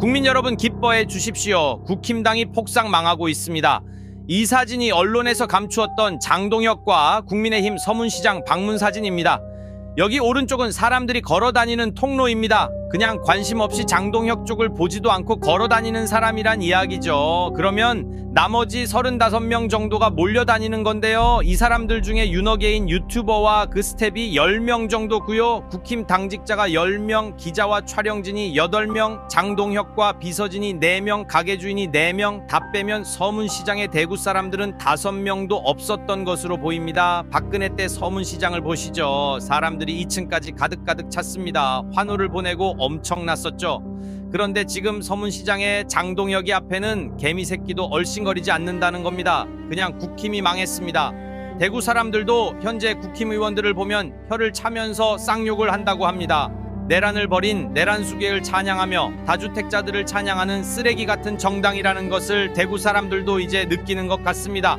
국민 여러분 기뻐해 주십시오. 국힘당이 폭삭 망하고 있습니다. 이 사진이 언론에서 감추었던 장동혁과 국민의힘 서문시장 방문 사진입니다. 여기 오른쪽은 사람들이 걸어 다니는 통로입니다. 그냥 관심 없이 장동혁 쪽을 보지도 않고 걸어 다니는 사람이란 이야기죠. 그러면 나머지 35명 정도가 몰려다니는 건데요. 이 사람들 중에 윤어게인 유튜버와 그 스텝이 10명 정도고요. 국힘 당직자가 10명, 기자와 촬영진이 8명, 장동혁과 비서진이 4명, 가게 주인이 4명, 다 빼면 서문시장의 대구 사람들은 5명도 없었던 것으로 보입니다. 박근혜 때 서문시장을 보시죠. 사람들이 2층까지 가득가득 찼습니다. 환호를 보내고 엄청났었죠. 그런데 지금 서문시장의 장동혁이 앞에는 개미 새끼도 얼씬거리지 않는다는 겁니다. 그냥 국힘이 망했습니다. 대구 사람들도 현재 국힘 의원들을 보면 혀를 차면서 쌍욕을 한다고 합니다. 내란을 벌인 내란 수계를 찬양하며 다주택자들을 찬양하는 쓰레기 같은 정당이라는 것을 대구 사람들도 이제 느끼는 것 같습니다.